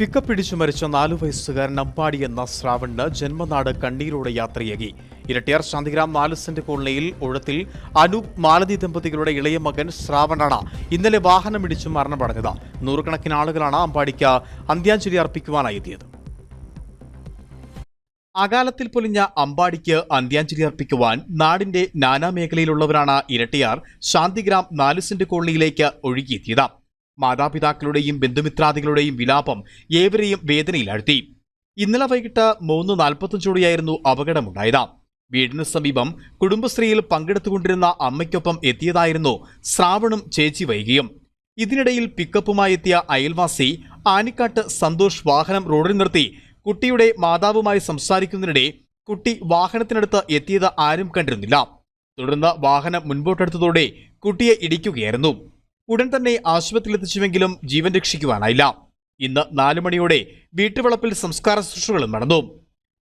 Pickup ഇടിച്ചു മരിച്ച നാലു വയസ്സുകാരൻ അമ്പാടി എന്ന ശ്രാവണ് ജന്മനാട് കണ്ണീരോടെ യാത്രയാകി. ഇരട്ടിയാർ ശാന്തിഗ്രാം നാല് സെന്റ് കോളനിയിൽ ഉഴത്തിൽ അനൂപ് മാലതി ദമ്പതികളുടെ ഇളയ മകൻ ശ്രാവണാണ് ഇന്നലെ വാഹനമിടിച്ച് മരണമടഞ്ഞത്. നൂറുകണക്കിന് ആളുകളാണ് അമ്പാടിക്ക് അന്ത്യാഞ്ജലി അർപ്പിക്കുവാനായി എത്തിയത്. അകാലത്തിൽ പൊലിഞ്ഞ അമ്പാടിക്ക് അന്ത്യാഞ്ജലി അർപ്പിക്കുവാൻ നാടിന്റെ നാനാമേഖലയിലുള്ളവരാണ് ഇരട്ടിയാർ ശാന്തിഗ്രാം നാല് സെന്റ് കോളനിയിലേക്ക് ഒഴുകിയെത്തിയത്. മാതാപിതാക്കളുടെയും ബന്ധുമിത്രാദികളുടെയും വിലാപം ഏവരെയും വേദനയിലാഴ്ത്തി. ഇന്നലെ വൈകിട്ട് മൂന്ന് നാൽപ്പത്തഞ്ചോടെയായിരുന്നു അപകടമുണ്ടായത്. വീടിന് സമീപം കുടുംബശ്രീയിൽ പങ്കെടുത്തുകൊണ്ടിരുന്ന അമ്മയ്ക്കൊപ്പം എത്തിയതായിരുന്നു ശ്രാവണും ചേച്ചി വൈകിയും. ഇതിനിടയിൽ പിക്കപ്പുമായി എത്തിയ അയൽവാസി ആനിക്കാട്ട് സന്തോഷ് വാഹനം റോഡിൽ നിർത്തി കുട്ടിയുടെ മാതാവുമായി സംസാരിക്കുന്നതിനിടെ കുട്ടി വാഹനത്തിനടുത്ത് എത്തിയത് ആരും കണ്ടിരുന്നില്ല. തുടർന്ന് വാഹനം മുൻപോട്ടെടുത്തതോടെ കുട്ടിയെ ഇടിക്കുകയായിരുന്നു. ഉടൻ തന്നെ ആശുപത്രിയിലെത്തിച്ചുവെങ്കിലും ജീവൻ രക്ഷിക്കുവാനായില്ല. ഇന്ന് നാലു മണിയോടെ വീട്ടുവളപ്പിൽ സംസ്കാര ശുശ്രൂഷകളും നടന്നു.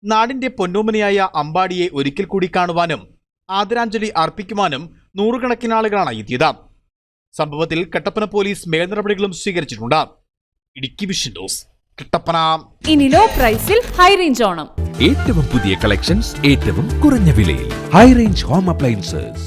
നാടിന്റെ പൊന്നോമനയായ അമ്പാടിയെ ഒരിക്കൽ കൂടി കാണുവാനും ആദരാഞ്ജലി അർപ്പിക്കുവാനും നൂറുകണക്കിന് ആളുകളാണ് എത്തിയത്. സംഭവത്തിൽ കട്ടപ്പന പോലീസ് മേൽനടപടികളും സ്വീകരിച്ചിട്ടുണ്ട്. Idukki vision news Kattappana. ഇനി ലോ പ്രൈസിൽ ഹൈ റേഞ്ച് ഓണം. ഏറ്റവും പുതിയ കളക്ഷൻസ് ഏറ്റവും കുറഞ്ഞ വിലയിൽ. High range home appliances.